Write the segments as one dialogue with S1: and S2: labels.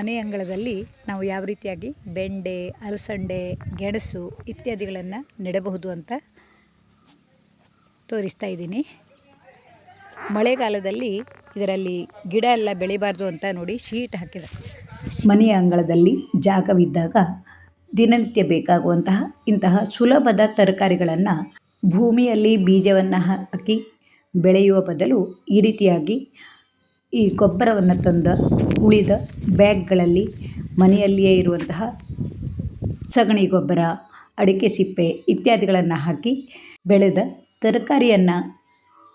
S1: ಮನೆ ಅಂಗಳದಲ್ಲಿ ನಾವು ಯಾವ ರೀತಿಯಾಗಿ ಬೆಂಡೆ, ಅಲಸಂಡೆ, ಗೆಣಸು ಇತ್ಯಾದಿಗಳನ್ನು ನೆಡಬಹುದು ಅಂತ ತೋರಿಸ್ತಾ ಇದ್ದೀನಿ. ಮಳೆಗಾಲದಲ್ಲಿ ಇದರಲ್ಲಿ ಗಿಡ ಎಲ್ಲ ಬೆಳಿಬಾರ್ದು ಅಂತ ನೋಡಿ ಶೀಟ್ ಹಾಕಿದ. ಮನೆಯ ಅಂಗಳದಲ್ಲಿ ಜಾಗವಿದ್ದಾಗ ದಿನನಿತ್ಯ ಬೇಕಾಗುವಂತಹ ಇಂತಹ ಸುಲಭದ ತರಕಾರಿಗಳನ್ನು ಭೂಮಿಯಲ್ಲಿ ಬೀಜವನ್ನು ಹಾಕಿ ಬೆಳೆಯುವ ಬದಲು ಈ ರೀತಿಯಾಗಿ ಈ ಗೊಬ್ಬರವನ್ನು ತಂದ ಉಳಿದ ಬ್ಯಾಗ್ಗಳಲ್ಲಿ ಮನೆಯಲ್ಲಿಯೇ ಇರುವಂತಹ ಸಗಣಿ ಗೊಬ್ಬರ, ಅಡಿಕೆ ಸಿಪ್ಪೆ ಇತ್ಯಾದಿಗಳನ್ನು ಹಾಕಿ ಬೆಳೆದ ತರಕಾರಿಯನ್ನು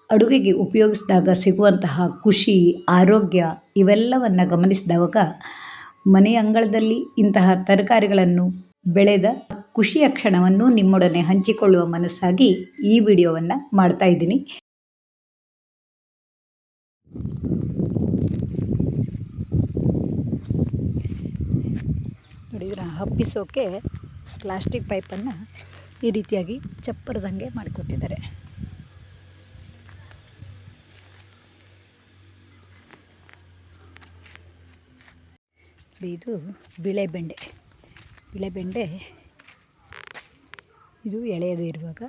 S1: ಅಡುಗೆಗೆ ಉಪಯೋಗಿಸಿದಾಗ ಸಿಗುವಂತಹ ಖುಷಿ, ಆರೋಗ್ಯ ಇವೆಲ್ಲವನ್ನು ಗಮನಿಸಿದವಾಗ ಮನೆ ಅಂಗಳದಲ್ಲಿ ಇಂತಹ ತರಕಾರಿಗಳನ್ನು ಬೆಳೆದ ಖುಷಿಯ ಕ್ಷಣವನ್ನು ನಿಮ್ಮೊಡನೆ ಹಂಚಿಕೊಳ್ಳುವ ಮನಸ್ಸಾಗಿ ಈ ವಿಡಿಯೋವನ್ನು ಮಾಡ್ತಾ ಇದ್ದೀನಿ. ಹಬ್ಬಿಸೋಕೆ ಪ್ಲಾಸ್ಟಿಕ್ ಪೈಪನ್ನು ಈ ರೀತಿಯಾಗಿ ಚಪ್ಪರದಂಗೆ ಮಾಡಿಕೊಟ್ಟಿದ್ದಾರೆ ಇದು ಬಿಳೆ ಬೆಂಡೆ. ಬಿಳೆ ಬೆಂಡೆ ಇದು ಎಳೆಯದೇ ಇರುವಾಗ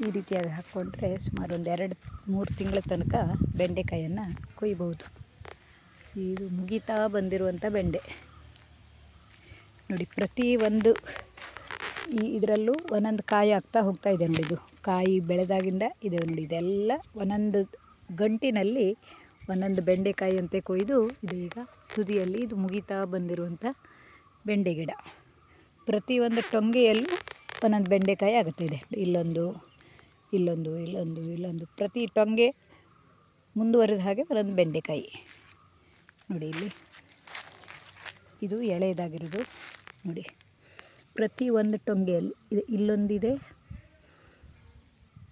S1: ಈ ರೀತಿಯಾಗಿ ಹಾಕ್ಕೊಂಡ್ರೆ ಸುಮಾರು ಒಂದು ಎರಡು ಮೂರು ತಿಂಗಳ ತನಕ ಬೆಂಡೆಕಾಯನ್ನು ಕೊಯ್ಬೋದು ಇದು ಮುಗಿತಾ ಬಂದಿರುವಂಥ ಬೆಂಡೆ. ನೋಡಿ, ಪ್ರತಿ ಒಂದು ಈ ಇದರಲ್ಲೂ ಒಂದೊಂದು ಕಾಯಿ ಆಗ್ತಾ ಹೋಗ್ತಾ ಇದೆ ನೋಡಿ ಇದು. ಕಾಯಿ ಬೆಳೆದಾಗಿಂದ ಇದೆ ನೋಡಿ, ಇದೆಲ್ಲ ಒಂದೊಂದು ಗಂಟಿನಲ್ಲಿ ಒಂದೊಂದು ಬೆಂಡೆಕಾಯಿ ಅಂತೆ ಕೊಯ್ದು ಇದು ಈಗ ತುದಿಯಲ್ಲಿ ಇದು ಮುಗಿತಾ ಬಂದಿರುವಂಥ ಬೆಂಡೆ ಗಿಡ. ಪ್ರತಿಯೊಂದು ಟೊಂಗೆಯಲ್ಲೂ ಒಂದೊಂದು ಬೆಂಡೆಕಾಯಿ ಆಗುತ್ತೆ ಇದೆ. ಇಲ್ಲೊಂದು ಇಲ್ಲೊಂದು ಇಲ್ಲೊಂದು ಇಲ್ಲೊಂದು. ಪ್ರತಿ ಟೊಂಗೆ ಮುಂದುವರೆದ ಹಾಗೆ ಒಂದೊಂದು ಬೆಂಡೆಕಾಯಿ. ನೋಡಿ ಇಲ್ಲಿ. ಇದು ಎಳೆಯದಾಗಿರೋದು. ನೋಡಿ, ಪ್ರತಿ ಒಂದು ಟೊಂಗೆಯಲ್ಲಿ ಇದೆ ಇಲ್ಲೊಂದಿದೆ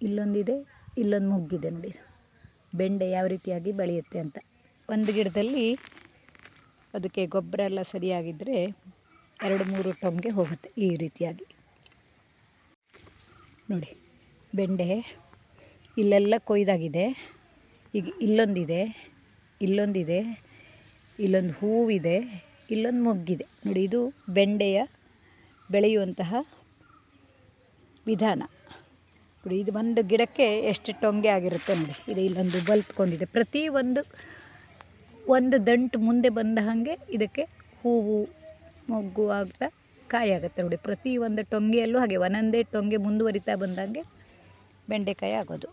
S1: ಇಲ್ಲೊಂದಿದೆ, ಇಲ್ಲೊಂದು ಮುಗ್ಗಿದೆ ನೋಡಿ. ಬೆಂಡೆ ಯಾವ ರೀತಿಯಾಗಿ ಬೆಳೆಯುತ್ತೆ ಅಂತ. ಒಂದು ಗಿಡದಲ್ಲಿ ಅದಕ್ಕೆ ಗೊಬ್ಬರ ಎಲ್ಲ ಸರಿಯಾಗಿದ್ದರೆ ಎರಡು ಮೂರು ಟೊಂಗೆ ಹೋಗುತ್ತೆ ಈ ರೀತಿಯಾಗಿ. ನೋಡಿ, ಬೆಂಡೆ ಇಲ್ಲೆಲ್ಲ ಕೊಯ್ದಾಗಿದೆ. ಈಗ ಇಲ್ಲೊಂದಿದೆ ಇಲ್ಲೊಂದಿದೆ ಇಲ್ಲೊಂದು ಹೂವಿದೆ ಇಲ್ಲೊಂದು ಮೊಗ್ಗಿದೆ. ನೋಡಿ ಇದು ಬೆಂಡೆಯ ಬೆಳೆಯುವಂತಹ ವಿಧಾನ. ನೋಡಿ ಇದು ಒಂದು ಗಿಡಕ್ಕೆ ಎಷ್ಟು ಟೊಂಗೆ ಆಗಿರುತ್ತೆ ನೋಡಿ. ಇದು ಇಲ್ಲೊಂದು ಬಲ್ತ್ಕೊಂಡಿದೆ. ಪ್ರತಿ ಒಂದು ಒಂದು ದಂಟು ಮುಂದೆ ಬಂದ ಹಾಗೆ ಇದಕ್ಕೆ ಹೂವು ಮೊಗ್ಗು ಆಗ್ತಾ ಕಾಯಾಗುತ್ತೆ ನೋಡಿ. ಪ್ರತಿ ಒಂದು ಟೊಂಗೆಯಲ್ಲೂ ಹಾಗೆ ಒಂದೊಂದೇ ಟೊಂಗೆ ಮುಂದುವರಿತಾ ಬಂದಂಗೆ ಬೆಂಡೆಕಾಯಿ ಆಗೋದು.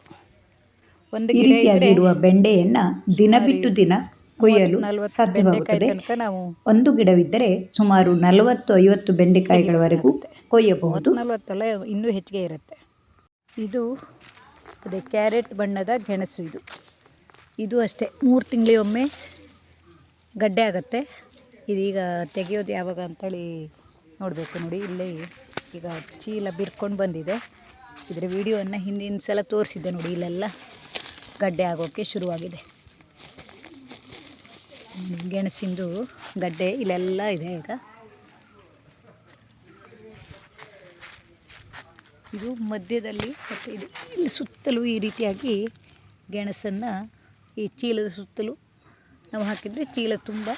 S1: ಒಂದು
S2: ಈ
S1: ಗಿಡ
S2: ರೀತಿಯಾಗಿ ಇರುವ ಬೆಂಡೆಯನ್ನ ದಿನ ಬಿಟ್ಟು ದಿನ ಕೊಯ್ಯಲು ಸಾಧ್ಯವಾಗುತ್ತದೆ.
S1: ಬೆಂಡೆಕಾಯಿ ತನಕ ನಾವು
S2: ಒಂದು ಗಿಡವಿದ್ದರೆ ಸುಮಾರು ನಲವತ್ತು ಐವತ್ತು ಬೆಂಡೆಕಾಯಿಗಳವರೆಗೂ ಕೊಯ್ಯಬಹುದು.
S1: ನಲವತ್ತಲ್ಲ ಇನ್ನೂ ಹೆಚ್ಚಿಗೆ ಇರುತ್ತೆ. ಇದು ಅದೇ ಕ್ಯಾರೆಟ್ ಬಣ್ಣದ ಗೆಣಸು ಇದು. ಇದು ಅಷ್ಟೇ. ಮೂರು ತಿಂಗಳಿಗೊಮ್ಮೆ ಗಡ್ಡೆ ಆಗುತ್ತೆ. ಇದೀಗ ತೆಗೆಯೋದು ಯಾವಾಗ ಅಂತೇಳಿ ನೋಡಬೇಕು ನೋಡಿ. ಇಲ್ಲಿ ಈಗ ಚೀಲ ಬಿರ್ಕೊಂಡು ಬಂದಿದೆ. ಇದರ ವಿಡಿಯೋವನ್ನು ಹಿಂದಿನ ಸಲ ತೋರಿಸಿದ್ದೆ ನೋಡಿ. ಇಲ್ಲೆಲ್ಲ ಗಡ್ಡೆ ಆಗೋಕ್ಕೆ ಶುರುವಾಗಿದೆ. ಗೆಣಸಿಂದು ಗಡ್ಡೆ ಇಲ್ಲೆಲ್ಲ ಇದೆ ಈಗ. ಇದು ಮಧ್ಯದಲ್ಲಿ ಮತ್ತು ಇದು ಇಲ್ಲಿ ಸುತ್ತಲೂ ಈ ರೀತಿಯಾಗಿ ಗೆಣಸನ್ನು ಈ ಚೀಲದ ಸುತ್ತಲೂ ನಾವು ಹಾಕಿದರೆ ಚೀಲ ತುಂಬ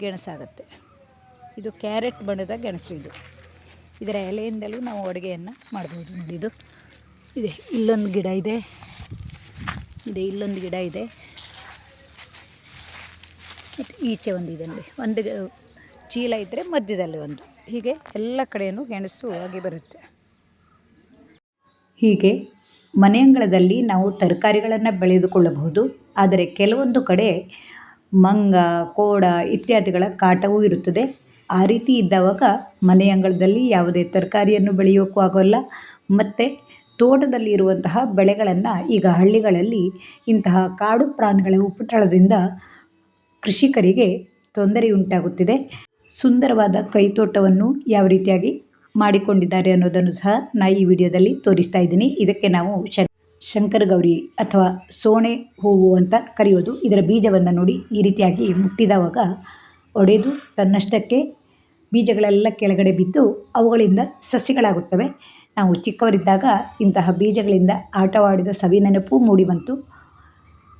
S1: ಗೆಣಸಾಗತ್ತೆ. ಇದು ಕ್ಯಾರೆಟ್ ಬಣ್ಣದ ಗೆಣಸು ಇದು. ಇದರ ಎಲೆಯಿಂದಲೂ ನಾವು ಅಡುಗೆಯನ್ನು ಮಾಡ್ಬೋದು ನೋಡಿ ಇದು. ಇದೆ ಇಲ್ಲೊಂದು ಗಿಡ ಇದೆ. ಇದೆ ಇಲ್ಲೊಂದು ಗಿಡ ಇದೆ. ಮತ್ತು ಈಚೆ ಒಂದಿದೆ ನೋಡಿ. ಒಂದು ಚೀಲ ಇದ್ದರೆ ಮಧ್ಯದಲ್ಲಿ ಒಂದು. ಹೀಗೆ ಎಲ್ಲ ಕಡೆಯೂ ಗೆಣಸು ಆಗಿ ಬರುತ್ತೆ.
S2: ಹೀಗೆ ಮನೆಯಂಗಳದಲ್ಲಿ ನಾವು ತರಕಾರಿಗಳನ್ನು ಬೆಳೆದುಕೊಳ್ಳಬಹುದು. ಆದರೆ ಕೆಲವೊಂದು ಕಡೆ ಮಂಗ, ಕೋಡ ಇತ್ಯಾದಿಗಳ ಕಾಟವೂ ಇರುತ್ತದೆ. ಆ ರೀತಿ ಇದ್ದಾಗ ಮನೆಯಂಗಳದಲ್ಲಿ ಯಾವುದೇ ತರಕಾರಿಯನ್ನು ಬೆಳೆಯೋಕ್ಕೂ ಆಗೋಲ್ಲ. ಮತ್ತು ತೋಟದಲ್ಲಿ ಇರುವಂತಹ ಬೆಳೆಗಳನ್ನು ಈಗ ಹಳ್ಳಿಗಳಲ್ಲಿ ಇಂತಹ ಕಾಡು ಪ್ರಾಣಿಗಳ ಉಪಟಳದಿಂದ ಕೃಷಿಕರಿಗೆ ತೊಂದರೆಯುಂಟಾಗುತ್ತಿದೆ. ಸುಂದರವಾದ ಕೈತೋಟವನ್ನು ಯಾವ ರೀತಿಯಾಗಿ ಮಾಡಿಕೊಂಡಿದ್ದಾರೆ ಅನ್ನೋದನ್ನು ಸಹ ನಾ ಈ ವಿಡಿಯೋದಲ್ಲಿ ತೋರಿಸ್ತಾ ಇದ್ದೀನಿ. ಇದಕ್ಕೆ ನಾವು ಶಂಕರ ಗೌರಿ ಅಥವಾ ಸೋಣೆ ಹೂವು ಅಂತ ಕರೆಯೋದು. ಇದರ ಬೀಜವನ್ನು ನೋಡಿ ಈ ರೀತಿಯಾಗಿ ಮುಟ್ಟಿದವಾಗ ಒಡೆದು ತನ್ನಷ್ಟಕ್ಕೆ ಬೀಜಗಳೆಲ್ಲ ಕೆಳಗಡೆ ಬಿದ್ದು ಅವುಗಳಿಂದ ಸಸಿಗಳಾಗುತ್ತವೆ. ನಾವು ಚಿಕ್ಕವರಿದ್ದಾಗ ಇಂತಹ ಬೀಜಗಳಿಂದ ಆಟವಾಡಿದ ಸವಿ ನೆನಪು ಮೂಡಿ ಬಂತು.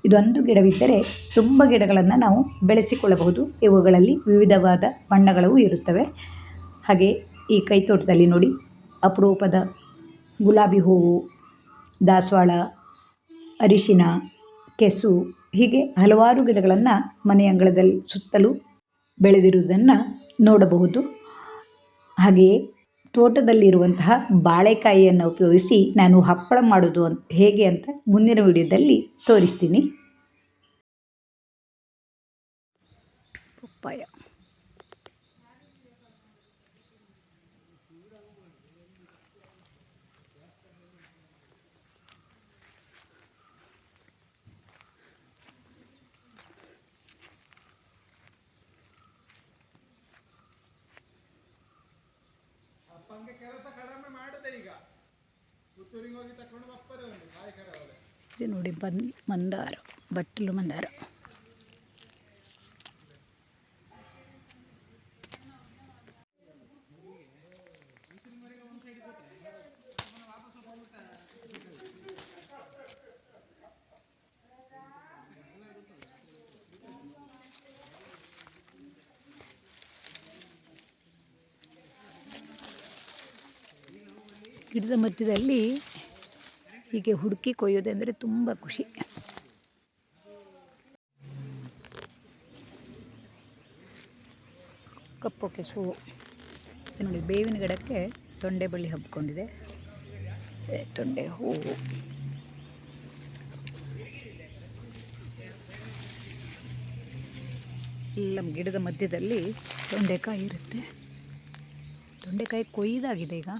S1: ಇದೊಂದು ಗಿಡವಿದ್ದರೆ ತುಂಬ ಗಿಡಗಳನ್ನು ನಾವು ಬೆಳೆಸಿಕೊಳ್ಳಬಹುದು. ಇವುಗಳಲ್ಲಿ ವಿವಿಧವಾದ ಬಣ್ಣಗಳು ಇರುತ್ತವೆ. ಹಾಗೆ ಈ ಕೈತೋಟದಲ್ಲಿ ನೋಡಿ, ಅಪರೂಪದ ಗುಲಾಬಿ ಹೂವು, ದಾಸವಾಳ, ಅರಿಶಿನ, ಕೆಸು, ಹೀಗೆ ಹಲವಾರು ಗಿಡಗಳನ್ನು ಮನೆ ಅಂಗಳದಲ್ಲಿ ಸುತ್ತಲೂ ಬೆಳೆದಿರುವುದನ್ನು ನೋಡಬಹುದು. ಹಾಗೆಯೇ ತೋಟದಲ್ಲಿರುವಂತಹ ಬಾಳೆಕಾಯಿಯನ್ನು ಉಪಯೋಗಿಸಿ ನಾನು ಹಪ್ಪಳ ಮಾಡೋದು ಅಂತ ಹೇಗೆ ಅಂತ ಮುಂದಿನ ವಿಡಿಯೋದಲ್ಲಿ ತೋರಿಸ್ತೀನಿ.
S2: ಪಪ್ಪಾಯ.
S3: ಪುತ್ತೂರಿಗೆ
S2: ನೋಡಿ ಬನ್ ಮಂದಾರ ಬಟ್ಟಲು ಮಂದಾರ. ಗಿಡದ ಮಧ್ಯದಲ್ಲಿ ಹೀಗೆ ಹುಡುಕಿ ಕೊಯ್ಯೋದೆಂದರೆ ತುಂಬ ಖುಷಿ. ಕಪ್ಪು ಕೆಸು ಇದು ನೋಡಿ, ಬೇವಿನ ಗಿಡಕ್ಕೆ ತೊಂಡೆ ಬಳ್ಳಿ ಹಬ್ಕೊಂಡಿದೆ. ತೊಂಡೆ ಹೂವು ಎಲ್ಲ ಗಿಡದ ಮಧ್ಯದಲ್ಲಿ ತೊಂಡೆಕಾಯಿ ಇರುತ್ತೆ. ತೊಂಡೆಕಾಯಿ ಕೊಯ್ದಾಗಿದೆ ಈಗ.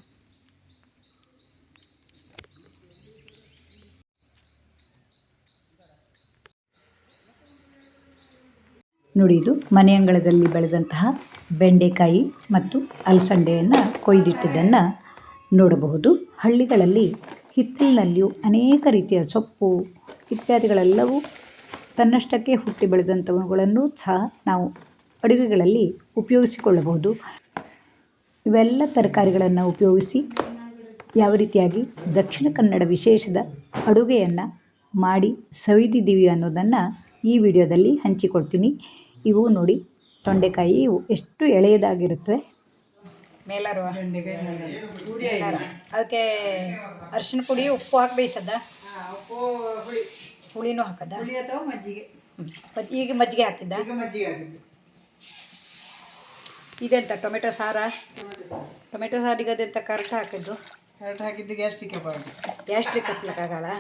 S1: ನೋಡಿ ಇದು ಮನೆ ಅಂಗಳದಲ್ಲಿ ಬೆಳೆದಂತಹ ಬೆಂಡೆಕಾಯಿ ಮತ್ತು ಅಲಸಂದೆಯನ್ನು ಕೊಯ್ದಿಟ್ಟಿದ್ದನ್ನು ನೋಡಬಹುದು. ಹಳ್ಳಿಗಳಲ್ಲಿ ಹಿತ್ತಲಿನಲ್ಲಿಯೂ ಅನೇಕ ರೀತಿಯ ಸೊಪ್ಪು ಇತ್ಯಾದಿಗಳೆಲ್ಲವೂ ತನ್ನಷ್ಟಕ್ಕೆ ಹುಟ್ಟಿ ಬೆಳೆದಂಥವುಗಳನ್ನು ಸಹ ನಾವು ಅಡುಗೆಗಳಲ್ಲಿ ಉಪಯೋಗಿಸಿಕೊಳ್ಳಬಹುದು. ಇವೆಲ್ಲ ತರಕಾರಿಗಳನ್ನು ಉಪಯೋಗಿಸಿ ಯಾವ ರೀತಿಯಾಗಿ ದಕ್ಷಿಣ ಕನ್ನಡ ವಿಶೇಷದ ಅಡುಗೆಯನ್ನು ಮಾಡಿ ಸವಿದಿದ್ದೀವಿ ಅನ್ನೋದನ್ನು ಈ ವಿಡಿಯೋದಲ್ಲಿ ಹಂಚಿಕೊಡ್ತೀನಿ. ಇವು ನೋಡಿ ತೊಂಡೆಕಾಯಿ ಇವು ಎಷ್ಟು ಎಳೆಯದಾಗಿರುತ್ತೆ.
S2: ಮೇಲಾರು ಅದಕ್ಕೆ ಅರಿಶಿನ ಪುಡಿ ಉಪ್ಪು ಹಾಕಿ ಬೇಯಿಸದ ಹುಳಿನೂ ಹಾಕದ?
S3: ಮಜ್ಜಿಗೆ
S2: ಈಗ ಮಜ್ಜಿಗೆ ಹಾಕಿದ್ದ?
S3: ಈಗ ಮಜ್ಜಿಗೆ ಆಗಿದ್ದು
S2: ಇದೆಂತ ಟೊಮೆಟೊ ಸಾರ?
S3: ಟೊಮೆಟೊ ಸಾರು
S2: ಟೊಮೆಟೊ ಸಾರಿಗೆ ಅದೆಂತ ಕರೆಕ್ಟ್ ಹಾಕಿದ್ದು?
S3: ಕರೆಕ್ಟ್ ಹಾಕಿದ್ದು ಗ್ಯಾಸ್ಟ್ರಿಕ್
S2: ಗ್ಯಾಸ್ಟ್ರಿಕ್ ಹತ್ಲಿಕ್ಕಾಗಲ್ಲ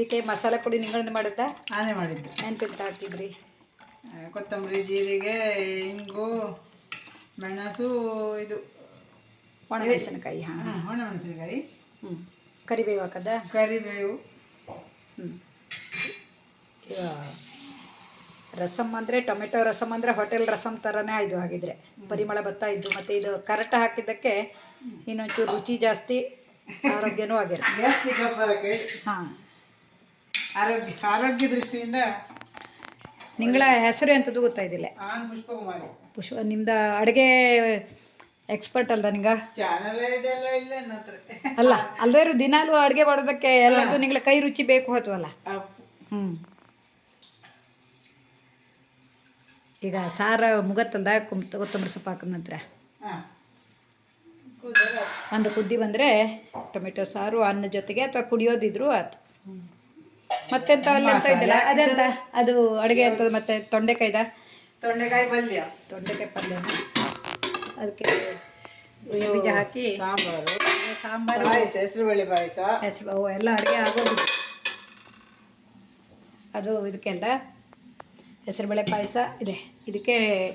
S2: ಈಕೆ ಮಸಾಲೆ ಪುಡಿ ನಿಂಗಳಿಂದ ಮಾಡುತ್ತಾ?
S3: ನಾನೇ ಮಾಡಿದ್ದೆ.
S2: ಎಂತೆಂತ ಹಾಕಿದ್ರಿ?
S3: ಕೊತ್ತಂಬರಿ ಜೀರಿಗೆ ಇಂಗು ಮೆಣಸು ಇದು.
S2: ಒಣಮೆಣಸಿನಕಾಯಿ ಹಾಂ.
S3: ಒಣಮೆಣಸಿನಕಾಯಿ ಒಣ ಮೆಣಸಿನಕಾಯಿ.
S2: ಹ್ಞೂ ಕರಿಬೇವು ಹಾಕದ?
S3: ಕರಿಬೇವು.
S2: ಹ್ಞೂ ರಸಮ್ ಅಂದರೆ ಟೊಮೆಟೊ ರಸಮ್ ಅಂದರೆ ಹೋಟೆಲ್ ರಸಮ್ ಥರನೇ ಇದು ಆಗಿದ್ರೆ ಪರಿಮಳ ಬತ್ತಾ ಇದ್ದು ಮತ್ತು ಇದು ಕರೆಕ್ಟ್ ಹಾಕಿದ್ದಕ್ಕೆ ಇನ್ನೊಂಚೂರು ರುಚಿ ಜಾಸ್ತಿ ಆರೋಗ್ಯನೂ ಆಗಿರುತ್ತೆ. ಹಾಂ.
S3: ಆರೋಗ್ಯ ಆರೋಗ್ಯ ದೃಷ್ಟಿಯಿಂದ
S2: ನಿಂಗಳ ಹೆಸರು ಎಂಥದ್ದು ಗೊತ್ತಾಯ್ದಿಲ್ಲ.
S3: ನಾನು
S2: ಪುಷ್ಪ ನಿಮ್ದು ಅಡುಗೆ ಎಕ್ಸ್ಪರ್ಟ್ ಅಲ್ದ ನಿಂಗ?
S3: ಚಾನಲ್ ಇದೆಲ್ಲ ಇಲ್ಲ ನನ್ನ
S2: ಅಲ್ಲ ಅಲ್ಲದೇ ದಿನಾಲು ಅಡುಗೆ ಮಾಡೋದಕ್ಕೆ ಎಲ್ಲದೂ ನಿಂಗಳ ಕೈ ರುಚಿ ಬೇಕು ಹೋಯ್ತವಲ್ಲ
S3: ಅಲ್ಲ.
S2: ಹ್ಞೂ ಈಗ ಸಾರ ಮುಗತ್ತಲ್ದ? ಕೊತ್ತಂಬರಿ ಸೊಪ್ಪು ಹಾಕಿದ ನಂತರ. ಒಂದು ಕುದ್ದಿ ಬಂದರೆ ಟೊಮೆಟೊ ಸಾರು ಅನ್ನ ಜೊತೆಗೆ ಅಥವಾ ಕುಡಿಯೋದಿದ್ರು ಆಯ್ತು. ಮತ್ತೆಂತ ಅಲ್ಲೆಂತ ಇದ್ದಿಲ್ಲ? ಅದೆಂತ? ಅದು ಅಡುಗೆ ಅಂತ ಮತ್ತೆ? ತೊಂಡೆಕಾಯ್ದ
S3: ತೊಂಡೆಕಾಯಿ ಪಲ್ಯ.
S2: ತೊಂಡೆಕಾಯಿ ಪಲ್ಯ. ಅದಕ್ಕೆ ಬೀಜ ಹಾಕಿ.
S3: ಸಾಂಬಾರು.
S2: ಸಾಂಬಾರು.
S3: ಪಾಯಸ ಹೆಸರುಬೇಳೆ ಪಾಯಸ.
S2: ಹೆಸರು ಎಲ್ಲ ಅಡುಗೆ ಆಗೋದು. ಅದು ಇದಕ್ಕೆಲ್ಲ ಹೆಸರುಬೇಳೆ ಪಾಯಸ. ಇದೆ. ಇದಕ್ಕೆ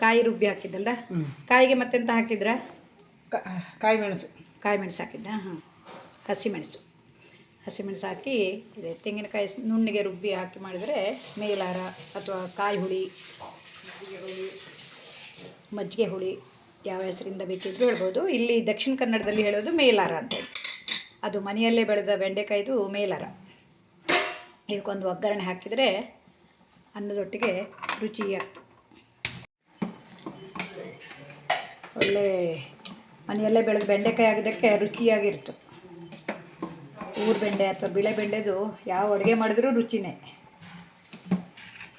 S2: ಕಾಯಿ ರುಬ್ಬಿ ಹಾಕಿದ್ದಲ್ಲ. ಕಾಯಿಗೆ ಮತ್ತೆಂತ ಹಾಕಿದ್ರ?
S3: ಕಾಯಿ ಮೆಣಸು.
S2: ಕಾಯಿ ಮೆಣಸು ಹಾಕಿದ್ದ ಹಾಂ ಹಸಿಮೆಣಸು ಹಸಿಮೆಣಸು ಹಾಕಿ ಇದೆ. ತೆಂಗಿನಕಾಯಿ ನುಣ್ಣಿಗೆ ರುಬ್ಬಿ ಹಾಕಿ ಮಾಡಿದರೆ ಮೇಲಾರ ಅಥವಾ ಕಾಯಿ ಹುಳಿ, ಮಜ್ಜಿಗೆ ಹುಳಿ ಯಾವ ಹೆಸರಿಂದ ಬೇಕಿದ್ರು ಹೇಳ್ಬೋದು. ಇಲ್ಲಿ ದಕ್ಷಿಣ ಕನ್ನಡದಲ್ಲಿ ಹೇಳೋದು ಮೇಲಾರ ಅಂತ ಅದು ಮನೆಯಲ್ಲೇ ಬೆಳೆದ ಬೆಂಡೆಕಾಯ್ದು ಮೇಲಾರ. ಇದಕ್ಕೊಂದು ಒಗ್ಗರಣೆ ಹಾಕಿದರೆ ಅನ್ನದೊಟ್ಟಿಗೆ ರುಚಿ ಆಗ್ತದೆ ಒಳ್ಳೆ ಮನೆಯಲ್ಲೇ ಬೆಳೆದ ಬೆಂಡೆಕಾಯಿ ಆಗಿದ್ದಕ್ಕೆ ರುಚಿಯಾಗಿರ್ತು ಊರು ಬೆಂಡೆ ಅಥವಾ ಬಿಳೆ ಬೆಂಡೆದು ಯಾವ ಅಡುಗೆ ಮಾಡಿದ್ರು ರುಚಿನೇ.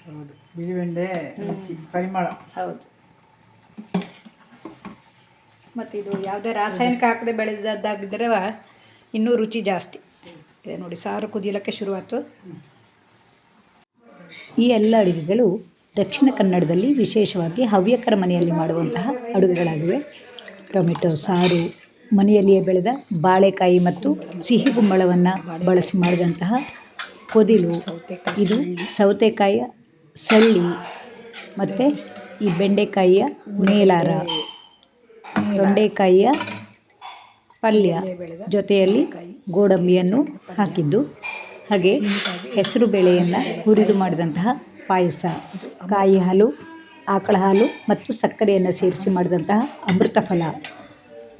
S4: ಹೌದು ಬಿಳಿಬೆಂಡೆ ರುಚಿ ಪರಿಮಳ.
S2: ಹೌದು. ಮತ್ತು ಇದು ಯಾವುದೇ ರಾಸಾಯನಿಕ ಹಾಕದೆ ಬೆಳೆದದ್ದಾಗಿದ್ರೆ ಇನ್ನೂ ರುಚಿ ಜಾಸ್ತಿ. ಇದೆ ನೋಡಿ ಸಾರು ಕುದಿಯಲಕ್ಕೆ ಶುರುವಾಯ್ತು.
S1: ಈ ಎಲ್ಲ ಅಡುಗೆಗಳು ದಕ್ಷಿಣ ಕನ್ನಡದಲ್ಲಿ ವಿಶೇಷವಾಗಿ ಹವ್ಯಕರ ಮನೆಯಲ್ಲಿ ಮಾಡುವಂತಹ ಅಡುಗೆಗಳಾಗಿವೆ. ಟೊಮೆಟೊ ಸಾರು ಮನೆಯಲ್ಲಿಯೇ ಬೆಳೆದ ಬಾಳೆಕಾಯಿ ಮತ್ತು ಸಿಹಿ ಕುಂಬಳವನ್ನು ಬಳಸಿ ಮಾಡಿದಂತಹ ಕೊದಿಲು. ಇದು ಸೌತೆಕಾಯಿಯ ಸಳ್ಳಿ ಮತ್ತು ಈ ಬೆಂಡೆಕಾಯಿಯ ಮೇಲಾರ. ತೊಂಡೆಕಾಯಿಯ ಪಲ್ಯ ಜೊತೆಯಲ್ಲಿ ಗೋಡಂಬಿಯನ್ನು ಹಾಕಿದ್ದು, ಹಾಗೆ ಹೆಸರು ಬೇಳೆಯನ್ನು ಹುರಿದು ಮಾಡಿದಂತಹ ಪಾಯಸ. ಕಾಯಿ ಹಾಲು, ಆಕಳ ಹಾಲು ಮತ್ತು ಸಕ್ಕರೆಯನ್ನು ಸೇರಿಸಿ ಮಾಡಿದಂತಹ ಅಮೃತ ಫಲ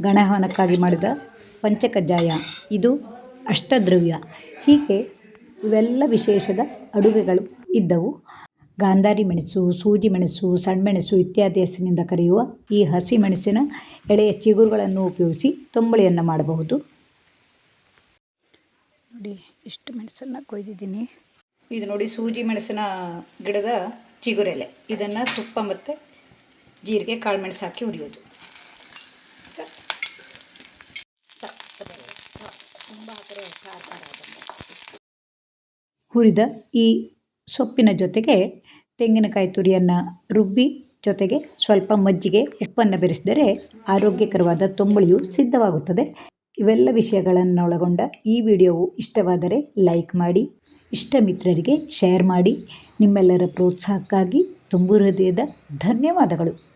S1: ಗಣಹವನಕ್ಕಾಗಿ ಮಾಡಿದ ಪಂಚಕಜ್ಜಾಯ. ಇದು ಅಷ್ಟದ್ರವ್ಯ. ಹೀಗೆ ಇವೆಲ್ಲ ವಿಶೇಷದ ಅಡುಗೆಗಳು ಇದ್ದವು. ಗಾಂಧಾರಿ ಮೆಣಸು, ಸೂಜಿ ಮೆಣಸು ಸಣ್ಣಮೆಣಸು ಇತ್ಯಾದಿ ಹೆಸರಿನಿಂದ ಕರೆಯುವ ಈ ಹಸಿ ಮೆಣಸಿನ ಎಳೆಯ ಚಿಗುರುಗಳನ್ನು ಉಪಯೋಗಿಸಿ ತೊಂಬಳಿಯನ್ನು ಮಾಡಬಹುದು.
S2: ನೋಡಿ, ಇಷ್ಟು ಮೆಣಸನ್ನು ಕೊಯ್ದಿದ್ದೀನಿ. ಇದು ನೋಡಿ ಸೂಜಿ ಮೆಣಸಿನ ಗಿಡದ ಚಿಗುರೆಲೆ. ಇದನ್ನು ತುಪ್ಪ ಮತ್ತು ಜೀರಿಗೆ ಕಾಳು ಮೆಣಸು ಹಾಕಿ ಹುರಿಯೋದು ತುಂಬ ಹಾಕಿದ್ರೆ ಖಾರ ಖಾರ ಆಗುತ್ತೆ.
S1: ಹುರಿದ ಈ ಸೊಪ್ಪಿನ ಜೊತೆಗೆ ತೆಂಗಿನಕಾಯಿ ತುರಿಯನ್ನು ರುಬ್ಬಿ, ಜೊತೆಗೆ ಸ್ವಲ್ಪ ಮಜ್ಜಿಗೆ ಉಪ್ಪನ್ನು ಬೆರೆಸಿದರೆ ಆರೋಗ್ಯಕರವಾದ ತೊಂಬಳಿಯು ಸಿದ್ಧವಾಗುತ್ತದೆ. ಇವೆಲ್ಲ ವಿಷಯಗಳನ್ನೊಳಗೊಂಡ ಈ ವಿಡಿಯೋವು ಇಷ್ಟವಾದರೆ ಲೈಕ್ ಮಾಡಿ ಇಷ್ಟ ಮಿತ್ರರಿಗೆ ಶೇರ್ ಮಾಡಿ. ನಿಮ್ಮೆಲ್ಲರ ಪ್ರೋತ್ಸಾಹಕ್ಕಾಗಿ ತುಂಬು ಹೃದಯದ ಧನ್ಯವಾದಗಳು.